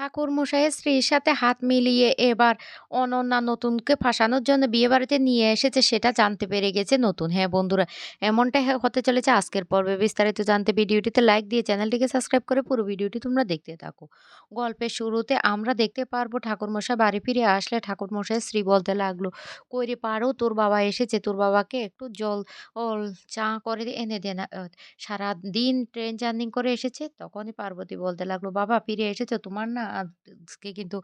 ঠাকুরমশাইয়ের স্ত্রীর সাথে হাত মিলিয়ে এবার অনন্যা নতুনকে ফাঁসানোর জন্য বিয়েবাড়িতে নিয়ে এসেছে সেটা জানতে পেরে গেছে নতুন। হ্যাঁ বন্ধুরা এমনটাই হতে চলেছে আজকের পর্বে বিস্তারিত জানতে ভিডিওটিতে লাইক দিয়ে চ্যানেলটিকে সাবস্ক্রাইব করে পুরো ভিডিওটি তোমরা দেখতে থাকো। গল্পের শুরুতে আমরা দেখতে পারব ঠাকুরমশাই বাড়ি ফিরে আসলে ঠাকুরমশাইয়ের স্ত্রী বলতে লাগল কইরে পারো তোর বাবা এসেছে তোর বাবাকে একটু জল চা করে এনে দে না। আহ, সারা দিন ট্রেন জার্নি করে এসেছে তখনই পার্বতী বলতে লাগল বাবা ফিরে এসেছে তোমার না আজকে কিন্তু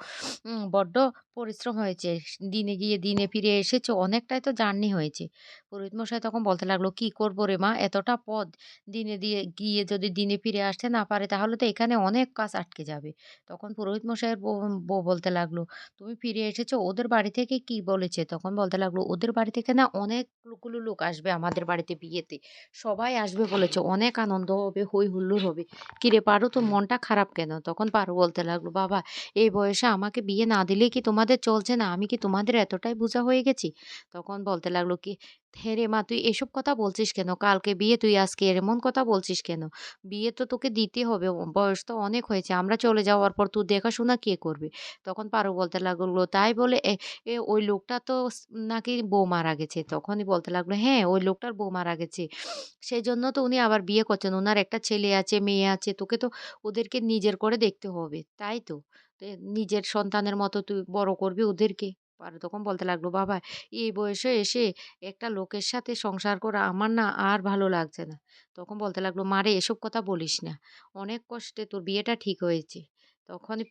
বড্ড পরিশ্রম হয়েছে। দিনে গিয়ে দিনে ফিরে এসেছ অনেকটাই তো জার্নি হয়েছে। পুরোহিত মশাই তখন বলতে লাগল, কি করব রে মা? এতটা পথ দিনে দিয়ে গিয়ে যদি দিনে ফিরে আসতে না পারে, তাহলে তো এখানে অনেক কাজ আটকে যাবে। তখন পুরোহিত মশাইয়ের বউ বলতে লাগল, তুমি ফিরে এসেছ? ওদের বাড়ি থেকে কি বলেছে? তখন বলতে লাগল, ওদের বাড়ি থেকে না অনেকগুলো লোক আসবে আমাদের বাড়িতে বিয়েতে। সবাই আসবে বলেছে, অনেক আনন্দ হবে হই হুল্লোড় হবে কিরে পারো, তোর মনটা খারাপ কেন? তখন পারো বলতে লাগল, বাবা, এই বয়সে আমাকে বিয়ে না দিলে কি তোমাদের চলছে না? আমি কি তোমাদের এতটাই বোঝা হয়ে গেছি? তখন বলতে লাগল, কি হে রে মা, তুই এসব কথা বলছিস কেন? কালকে বিয়ে, তুই আজকে এমন কথা বলছিস কেন? বিয়ে তো তোকে দিতে হবে বয়স তো অনেক হয়েছে, আমরা চলে যাওয়ার পর তুই দেখাশোনা কে করবে? তখন পারো বলতে লাগল, তাই বলে, এ এ, ওই লোকটা তো নাকি বউ মারা গেছে? তখনই বলতে লাগল হ্যাঁ ওই লোকটার বউ মারা গেছে। সেই জন্য তো উনি আবার বিয়ে করছেন ওনার একটা ছেলে আছে, মেয়ে আছে, তোকে তো ওদেরকে নিজের করে দেখতে হবে, তাই তো? নিজের সন্তানের মতো তুই বড় করবি ওদেরকে? আর তখন বলতে লাগল, বাবা, এই বয়সে এসে একটা লোকের সাথে সংসার করা আমার না আর ভালো লাগছে না। তখন বলতে লাগল মারে এসব কথা বলিস না। অনেক কষ্টে তোর বিয়েটা ঠিক হয়েছে। তখনই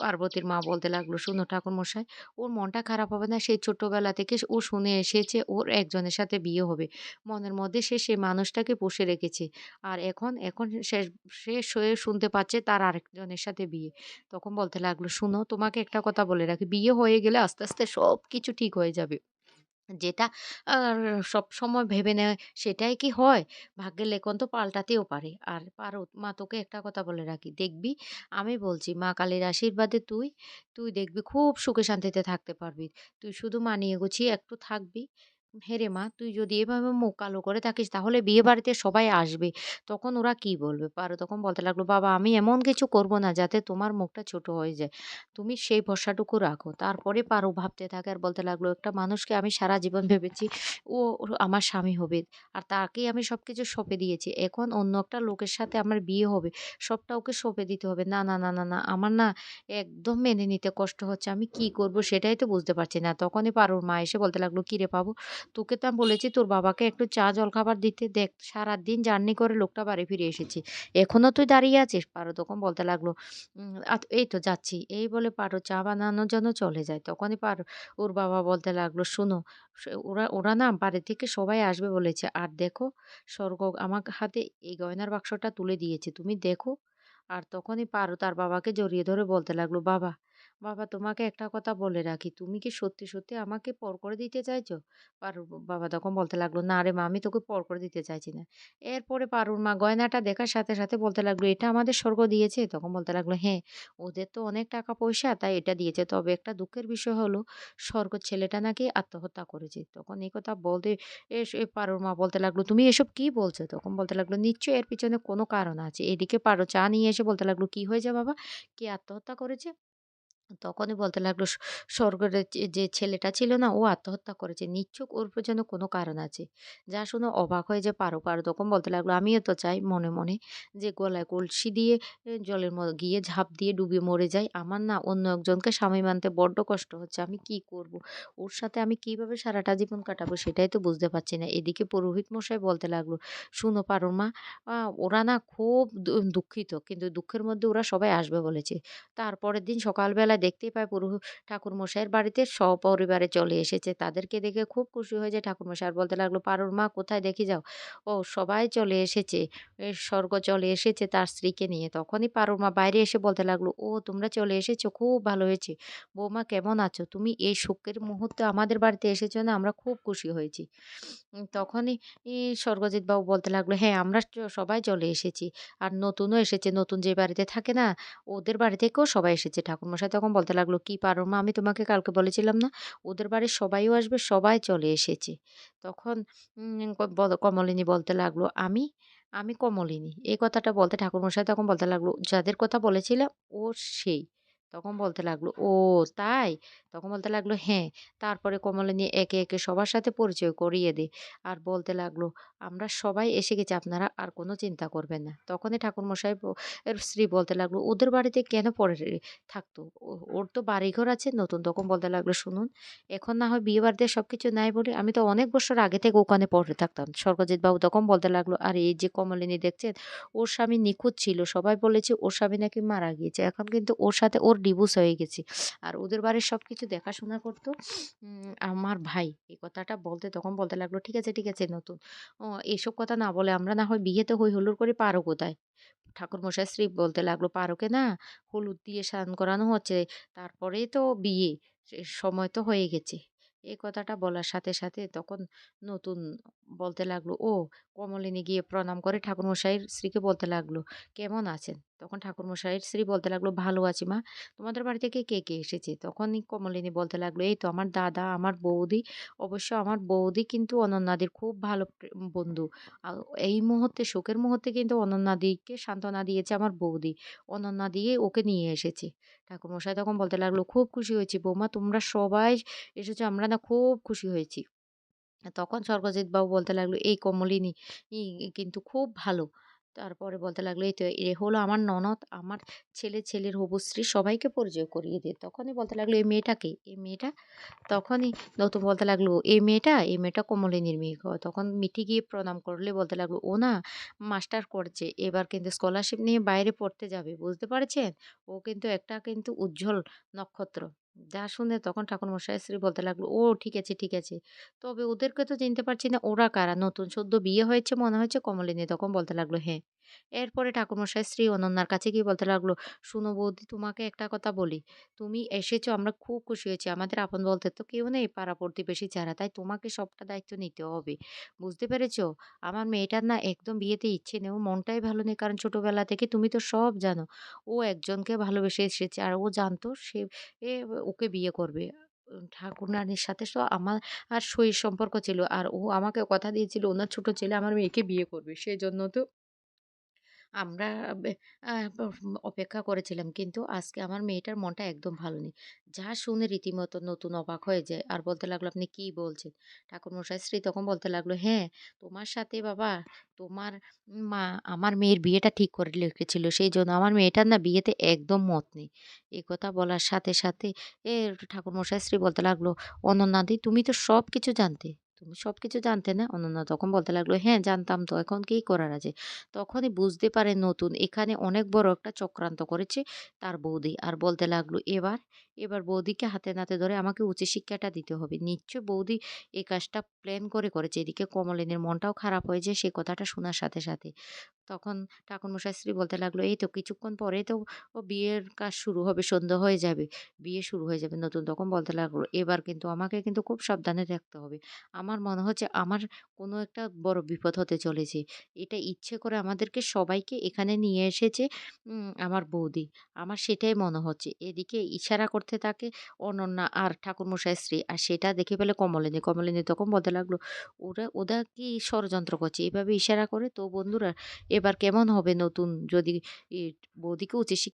পার্বতীর মা বলতে লাগল, শুনো ঠাকুর মশাই ওর মনটা খারাপ হবে না সেই ছোট্টবেলা থেকে ও শুনে এসেছে ওর একজনের সাথে বিয়ে হবে। মনের মধ্যে সে সেই মানুষটাকে পুষে রেখেছে। আর এখন এখন সে সে সে শুনতে পাচ্ছে তার আরেকজনের সাথে বিয়ে। তখন বলতে লাগল, শুনো, তোমাকে একটা কথা বলে রাখি, বিয়ে হয়ে গেলে আস্তে আস্তে সব কিছু ঠিক হয়ে যাবে। যেটা সব সময় ভেবে নেয় সেটাই কি হয়? ভাগ্যের লেখন তো পাল্টাতেও পারে। আর পারো মা তোকে একটা কথা বলে রাখি। দেখবি, আমি বলছি, মা, কালীর আশীর্বাদে তুই তুই দেখবি খুব সুখে শান্তিতে থাকতে পারবি। তুই শুধু মানিয়ে গুছিয়ে একটু থাকবি। হেরে মা, তুই যদি এভাবে মুখ কালো করে থাকিস, তাহলে বিয়ে বাড়িতে সবাই আসবে। তখন ওরা কি বলবে? পারো তখন বলতে লাগল, বাবা, আমি এমন কিছু করব না যাতে তোমার মুখটা ছোট হয়ে যায়। তুমি সেই ভরসাটুকু রাখো। তারপরে পারো ভাবতে থাকে আর বলতে লাগল, একটা মানুষকে আমি সারা জীবন ভেবেছি ও আমার স্বামী হবে আর তাকেই আমি সব কিছু সঁপে দিয়েছি। এখন অন্য একটা লোকের সাথে আমার বিয়ে হবে, সবটা ওকে সঁপে দিতে হবে। না না না না না, আমার না একদম মেনে নিতে কষ্ট হচ্ছে। আমি কি করব সেটাই তো বুঝতে পারছি না। তখনই পারোর মা এসে বলতে লাগল কিরে পাবো তোকে তো বলেছি তোর বাবাকে একটু চা, জলখাবার দিতে দেখ। সারাদিন জার্নি করে লোকটা বাড়ি ফিরে এসেছি। এখনও তুই দাঁড়িয়ে আছিস? পারো তখন বলতে লাগল। এই তো যাচ্ছি। এই বলে পারো চা বানানোর জন্য চলে যায়। তখনই পারো, ওর বাবা বলতে লাগল, শুনো ওরা ওরা না বাড়ি থেকে সবাই আসবে বলেছে। আর দেখো, স্বর্গ আমার হাতে এই গয়নার বাক্সটা তুলে দিয়েছে। তুমি দেখো। আর তখনই পারো তার বাবাকে জড়িয়ে ধরে বলতে লাগল, বাবা বাবা তোমাকে একটা কথা বলে রাখি। তুমি কি সত্যি সত্যি আমাকে পর করে দিতে চাইছো? পারুর বাবা তখন বলতে লাগল, না রে মা, আমি তোকে পর করে দিতে চাইছি না। এরপরে পারুর মা গয়নাটা দেখার সাথে সাথে বলতে লাগল, এটা আমাদের স্বর্গ দিয়েছে। তখন বলতে লাগল হ্যাঁ ওদের তো অনেক টাকা পয়সা, তাই এটা দিয়েছে। তবে একটা দুঃখের বিষয় হলো, স্বর্গ ছেলেটা নাকি আত্মহত্যা করেছে। তখন এই কথা বলতে পারুর মা বলতে লাগল, তুমি এসব কি বলছো? তখন বলতে লাগল, নিশ্চয়ই এর পিছনে কোনো কারণ আছে। এদিকে পারো চা নিয়ে এসে বলতে লাগল, কি হয়েছে বাবা? কে আত্মহত্যা করেছে? তখনই বলতে লাগল স্বর্গের যে ছেলেটা ছিল না ও আত্মহত্যা করেছে। নিশ্চয় ওর পেছনে কোনো কারণ আছে। যা শুনে অবাক হয়ে যে পারো, পারো তখন বলতে লাগল আমিও তো চাই মনে, মনে যে গলায় কলসি দিয়ে জলের ম গিয়ে ঝাঁপ দিয়ে ডুবে মরে যাই। আমার না অন্য একজনকে স্বামী মানতে বড্ড কষ্ট হচ্ছে। আমি কি করব? ওর সাথে আমি কীভাবে সারাটা জীবন কাটাবো সেটাই তো বুঝতে পারছি না। এদিকে পুরোহিত মশাই বলতে লাগল, "শুনো পারো মা, ওরা না খুব দুঃখিত। কিন্তু দুঃখের মধ্যে ওরা সবাই আসবে বলেছে।" তারপরের দিন সকালবেলা দেখতেই পায় পুরো ঠাকুরমশাইয়ের বাড়িতে সপরিবারে চলে এসেছে। তাদেরকে দেখে খুব খুশি হয়ে যায় ঠাকুরমশাই আর বলতে লাগল, "পারোর মা কোথায় দেখি যাও?" "ও সবাই চলে এসেছে। স্বর্গ চলে এসেছে তার স্ত্রীকে নিয়ে।" তখনই পারোর মা বাইরে এসে বলতে লাগল, "ও তোমরা চলে এসেছ, খুব ভালো হয়েছে। বৌমা কেমন আছো? তুমি এই শোকের মুহূর্তে আমাদের বাড়িতে এসেছ না আমরা খুব খুশি হয়েছি।" তখনই স্বর্গজিৎ বাবু বলতে লাগল, "হ্যাঁ, আমরা সবাই চলে এসেছি। আর নতুনও এসেছে। নতুন যে বাড়িতে থাকে না ওদের বাড়ি থেকেও সবাই এসেছে। ঠাকুরমশাই তখন বলতে লাগল, "কি পারো মা আমি তোমাকে কালকে বলেছিলাম না? ওদের বাড়ির সবাইও আসবে, সবাই চলে এসেছে।" তখন কমলিনী বলতে লাগল, "আমি? আমি কমলিনী।" এই কথাটা বলতে ঠাকুরমশাই তখন বলতে লাগল, "যাদের কথা বলেছিলাম ও সেই।" তখন বলতে লাগল, "ও তাই?" তখন বলতে লাগল, "হ্যাঁ।" তারপরে কমলিনী একে, একে সবার সাথে পরিচয় করিয়ে দেয়। আর বলতে লাগল, "আমরা সবাই এসে গেছি, আপনারা আর কোনো চিন্তা করবেন না।" তখনই ঠাকুরমশাই এর স্ত্রী বলতে লাগল, "ওদের বাড়িতে কেন পড়ে থাকতো? ওর তো বাড়িঘর আছে নতুন।" তখন বলতে লাগল, "শুনুন, এখন না হয় বিয়ে-বাড়িতে সব কিছু নাই বলে আমি তো অনেক বছর আগে থেকে ওখানে পড়ে থাকতাম।" স্বর্গজিৎবাবু তখন বলতে লাগল, "আর এই যে কমলিনী দেখছেন, ওর স্বামী নিখোঁজ ছিল। সবাই বলেছে ওর স্বামী নাকি মারা গিয়েছে। এখন কিন্তু ওর সাথে ওর ডিভোর্স হয়ে গেছে। আর ওদের বাড়ির সব কিছু দেখাশোনা করতো আমার ভাই।" এই কথাটা বলতে তখন বলতে লাগল, "ঠিক আছে, ঠিক আছে নতুন। ও এসব কথা না বলে আমরা না হয় বিয়েতে হই হলুর করে পারো কোথায়?" ঠাকুরমশাই শ্রী বলতে লাগল, "পারোকে না হলুদ দিয়ে স্নান করানো হচ্ছে। তারপরেই তো বিয়ে। সময় তো হয়ে গেছে।" এই কথাটা বলার সাথে, সাথে তখন নতুন বলতে লাগল, "ও!" কমলিনী গিয়ে প্রণাম করে ঠাকুরমশাইয়ের স্ত্রীকে বলতে লাগল, "কেমন আছেন?" তখন ঠাকুরমশাইয়ের স্ত্রী বলতে লাগল, "ভালো আছি মা। তোমাদের বাড়ি থেকে কে, কে এসেছে?" তখনই কমলিনী বলতে লাগল, "এই তো আমার দাদা, আমার বৌদি। অবশ্য আমার বৌদি কিন্তু অনন্যাদির খুব ভালো বন্ধু। এই মুহূর্তে শোকের মুহূর্তে কিন্তু অনন্যাদিকে সান্ত্বনা দিয়েছে আমার বৌদি। অনন্যা দিয়ে ওকে নিয়ে এসেছে।" ঠাকুরমশাই তখন বলতে লাগল, "খুব খুশি হয়েছি বৌমা। তোমরা সবাই এসেছ। আমরা না খুব খুশি হয়েছি।" তখন স্বর্গজিৎবাবু বলতে লাগল, "এই কমলিনী কিন্তু খুব ভালো।" তারপরে বলতে লাগল, "এই তো এ হলো আমার ননদ, আমার ছেলে, ছেলের হবু স্ত্রী সবাইকে পরিচয় করিয়ে দে।" তখনই বলতে লাগল, "এই মেয়েটাকে এই মেয়েটা?" তখনই নতুন বলতে লাগল, "এই মেয়েটা? এই মেয়েটা কমলিনীর মেয়ে গো।" তখন মিঠি গিয়ে প্রণাম করলে বলতে লাগল, "ও না মাস্টার করছে। এবার কিন্তু স্কলারশিপ নিয়ে বাইরে পড়তে যাবে। বুঝতে পারছেন? ও কিন্তু একটা কিন্তু উজ্জ্বল নক্ষত্র।" যা শুনে তখন ঠাকুর মশাই স্ত্রী বলতে লাগল, "ও ঠিক আছে, ঠিক আছে। তবে ওদেরকে তো চিনতে পারছি না। ওরা কারা? নতুন সদ্য বিয়ে হয়েছে মনে হচ্ছে কমলিনী।" তখন বলতে লাগল, "হ্যাঁ।" এরপরে ঠাকুরমশাইয়ের শ্রী অনন্যার কাছে গিয়ে বলতে লাগল, শুনো বৌদি তোমাকে একটা কথা বলি। তুমি এসেছ আমরা খুব খুশি হয়েছি। আমাদের আপন বলতে তো কেউ নেই পাড়া প্রতিবেশী ছাড়া। তাই তোমাকে সবটা দায়িত্ব নিতে হবে। বুঝতে পেরেছ? আমার মেয়েটার না একদম বিয়েতে ইচ্ছে নেই। ওর মনটাই ভালো নেই। কারণ ছোটবেলা থেকে তুমি তো সব জানো। ও একজনকে ভালোবেসে এসেছে। আর ও জানতো সে ওকে বিয়ে করবে। ঠাকুরানীর সাথে তো আমার আর সই সম্পর্ক ছিল। আর ও আমাকে কথা দিয়েছিল ওনার ছোট ছেলে আমার মেয়েকে বিয়ে করবে। সেজন্য তো আমরা অপেক্ষা করেছিলাম। কিন্তু আজকে আমার মেয়েটার মনটা একদম ভালো নেই। যা শুনে রীতিমতো নতুন অবাক হয়ে যায়। আর বলতে লাগল, "আপনি কি বলছেন?" ঠাকুরমশাইয়ের স্ত্রী তখন বলতে লাগল, "হ্যাঁ, তোমার সাথে বাবা তোমার মা আমার মেয়ের বিয়েটা ঠিক করে রেখেছিল। সেইজন্য আমার মেয়েটার না বিয়েতে একদম মত নেই।" এই কথা বলার সাথে, সাথে এ ঠাকুরমশাইয়ের স্ত্রী বলতে লাগল, "অনন্যাদি তুমি তো সব কিছু জানতে। তুমি সবকিছু জানতে না?" অনন্যা তখন বলতে লাগল, "হ্যাঁ, জানতাম তো। এখন কি করার আছে?" তখনই বুঝতে পারে নতুন এখানে অনেক বড় একটা চক্রান্ত করেছে তার বৌদি। আর বলতে লাগল, "এবার? এবার বৌদিকে হাতে নাতে ধরে আমাকে উচিত শিক্ষাটা দিতে হবে। নিশ্চয় বৌদি এই কাজটা প্ল্যান করে করেছে।" এদিকে কমলিনীর মনটাও খারাপ হয়েছে সেই কথাটা শোনার সাথে, সাথে। তখন ঠাকুরমশাইয়ের স্ত্রী বলতে লাগল, "এই তো কিছুক্ষণ পরে তো ও বিয়ের কাজ শুরু হবে। সন্ধ্যা হয়ে যাবে। বিয়ে শুরু হয়ে যাবে।" নতুন তখন বলতে লাগল, "এবার কিন্তু আমাকে কিন্তু খুব সাবধানে থাকতে হবে। আমার মনে হচ্ছে আমার কোনো একটা বড় বিপদ হতে চলেছে। এটা ইচ্ছে করে আমাদেরকে সবাইকে এখানে নিয়ে এসেছে আমার বৌদি। আমার সেটাই মনে হচ্ছে। এদিকে ইশারা করতে থাকে অনন্যা আর ঠাকুরমশাইয়ের স্ত্রী। আর সেটা দেখে ফেলে কমলিনী। কমলিনী তখন বলতে লাগল, "ওরা ওরা কি ষড়যন্ত্র করছে এভাবে ইশারা করে? তো বন্ধুরা এবার কেমন হবে নতুন যদি ই বৌদিকে উচিত শিক্ষা